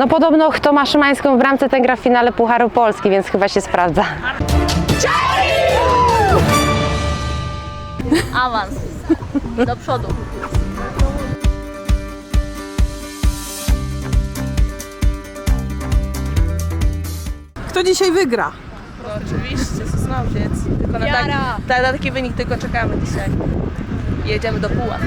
No podobno kto ma Szymańską w bramce, ten gra w finale Pucharu Polski, więc chyba się sprawdza. Awans. Do przodu. Kto dzisiaj wygra? Oczywiście, Sosnowiec. Tylko na, tak, na taki wynik tylko czekamy dzisiaj. Jedziemy do Puław.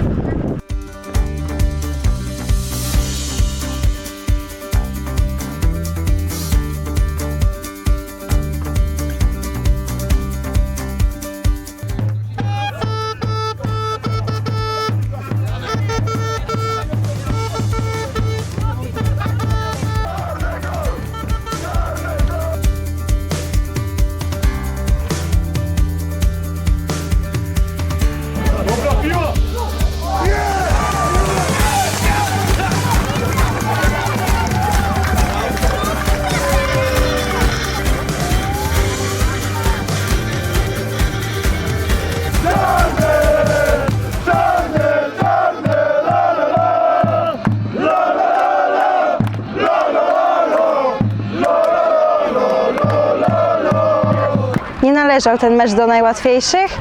Nie należał ten mecz do najłatwiejszych,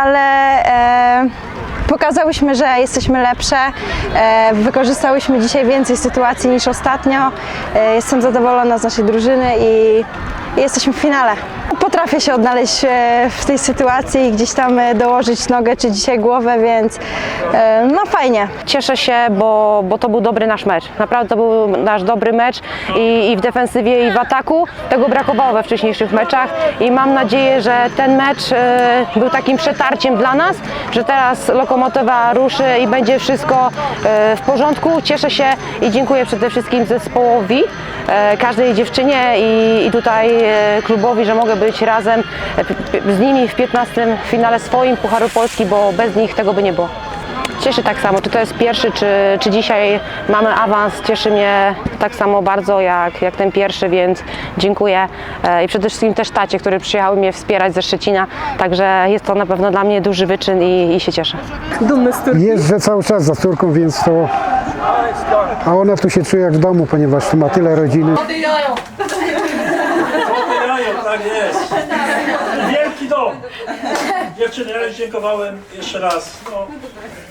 ale e, pokazałyśmy, że jesteśmy lepsze. E, wykorzystałyśmy dzisiaj więcej sytuacji niż ostatnio. E, jestem zadowolona z naszej drużyny i, i jesteśmy w finale. Potrafię się odnaleźć e, w tej sytuacji i gdzieś tam e, dołożyć nogę czy dzisiaj głowę, więc e, no fajnie. Cieszę się, bo, bo to był dobry nasz mecz. Naprawdę to był nasz dobry mecz i, i w defensywie, i w ataku. Tego brakowało we wcześniejszych meczach i mam nadzieję, że ten mecz był takim przetarciem dla nas, że teraz Lokomotywa ruszy i będzie wszystko w porządku. Cieszę się i dziękuję przede wszystkim zespołowi, każdej dziewczynie i, i tutaj klubowi, że mogę być razem e, z nimi w 15 finale swoim Pucharu Polski, bo bez nich tego by nie było. Cieszy tak samo, czy to jest pierwszy, czy, czy dzisiaj mamy awans, cieszy mnie tak samo bardzo jak, jak ten pierwszy, więc dziękuję E, i przede wszystkim też tacie, które przyjechały mnie wspierać ze Szczecina, także jest to na pewno dla mnie duży wyczyn i, i się cieszę. Dumny z Turcji. Jeżdżę cały czas za córką, więc to... A ona tu się czuje jak w domu, ponieważ tu ma tyle rodziny. Tak jest. Wielki dom. Dziewczyny, ja dziękowałem jeszcze raz. No,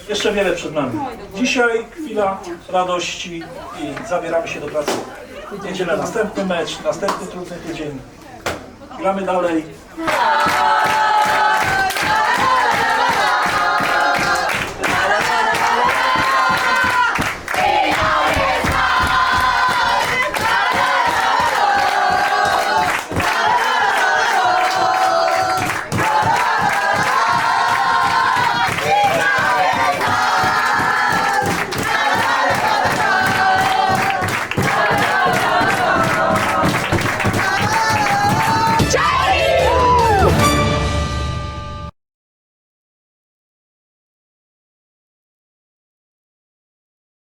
jeszcze wiele przed nami. Dzisiaj chwila radości i zabieramy się do pracy. Niedzielę następny mecz, następny trudny tydzień. Gramy dalej.